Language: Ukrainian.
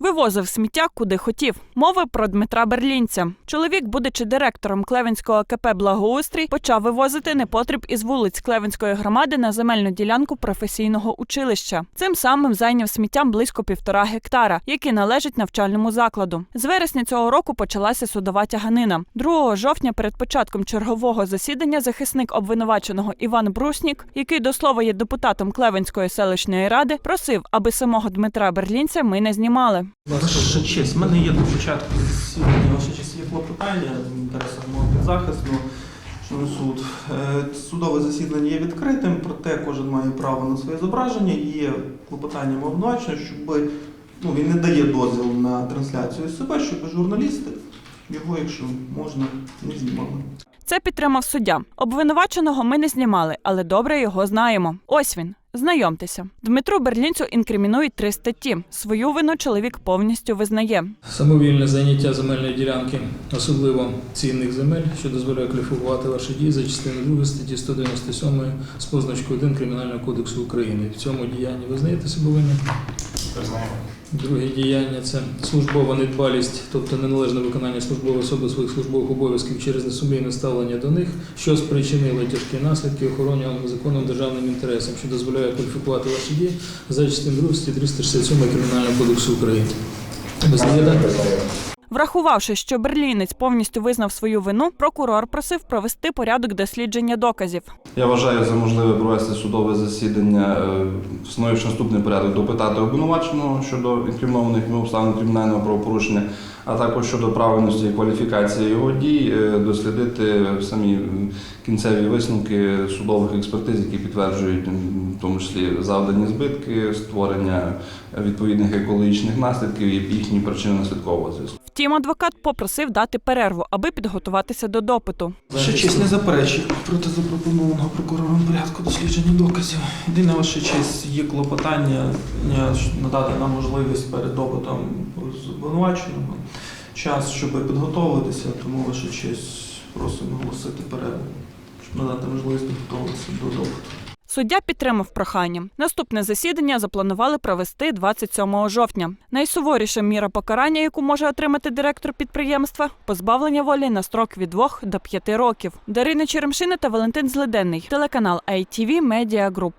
Вивозив сміття куди хотів. Мова про Дмитра Берлінця. Чоловік, будучи директором Клевенського КП Благоустрій, почав вивозити непотріб із вулиць Клевенської громади на земельну ділянку професійного училища. Цим самим зайняв сміттям близько півтора гектара, які належать навчальному закладу. З вересня цього року почалася судова тяганина. 2 жовтня перед початком чергового засідання захисник обвинуваченого Іван Бруснік, який до слова є депутатом Клевенської селищної ради, просив, аби самого Дмитра Берлінця ми не знімали. Ваша честь, в мене є до початку засідання, ваша честь є клопотання в інтересах мого підзахисну. Суд, Е, судове засідання є відкритим, проте кожен має право на своє зображення. Є клопотання обвинувачення, щоб ну, він не дає дозвіл на трансляцію себе, щоб журналісти його, якщо можна, не знімали. Це підтримав суддя. Обвинуваченого ми не знімали, але добре його знаємо. Ось він. Знайомтеся. Дмитру Берлінцю інкримінують три статті. Свою вину чоловік повністю визнає. Самовільне заняття земельної ділянки, особливо цінних земель, що дозволяє кваліфікувати ваші дії за частиною 2 статті 197 з позначкою 1 Кримінального кодексу України. В цьому діянні визнаєте себе винним? Друге діяння це службова недбалість, тобто неналежне виконання службової особи своїх службових обов'язків через несумлінне ставлення до них, що спричинило тяжкі наслідки охоронюваним законом державним інтересам, що дозволяє кваліфікувати ваші дії за частиною 2 статті 367 Кримінального кодексу України. Визнаєте? Врахувавши, що берлінець повністю визнав свою вину, прокурор просив провести порядок дослідження доказів. Я вважаю за можливе провести судове засідання, е, встановивши наступний порядок, допитати обвинуваченого щодо інкримінованих обставин кримінального правопорушення, а також щодо правильності і кваліфікації його дій, е, дослідити самі кінцеві висновки судових експертиз, які підтверджують в тому числі завдані збитки, створення відповідних екологічних наслідків і їхні причини наслідкового зв'язку. Втім, адвокат попросив дати перерву, аби підготуватися до допиту. Ваша честь не заперечує проти запропонованого прокурором порядку дослідження доказів. Єдине ваша честь є клопотання е, надати нам можливість перед допитом з обвинуваченого час, щоб підготовитися, тому ваша честь просимо оголосити перерву, щоб надати можливість підготуватися до допиту. Суддя підтримав прохання. Наступне засідання запланували провести 27 жовтня. Найсуворіша міра покарання, яку може отримати директор підприємства позбавлення волі на строк від 2 до 5 років. Дарина Черемшина та Валентин Злиденний, телеканал ITV Media Group.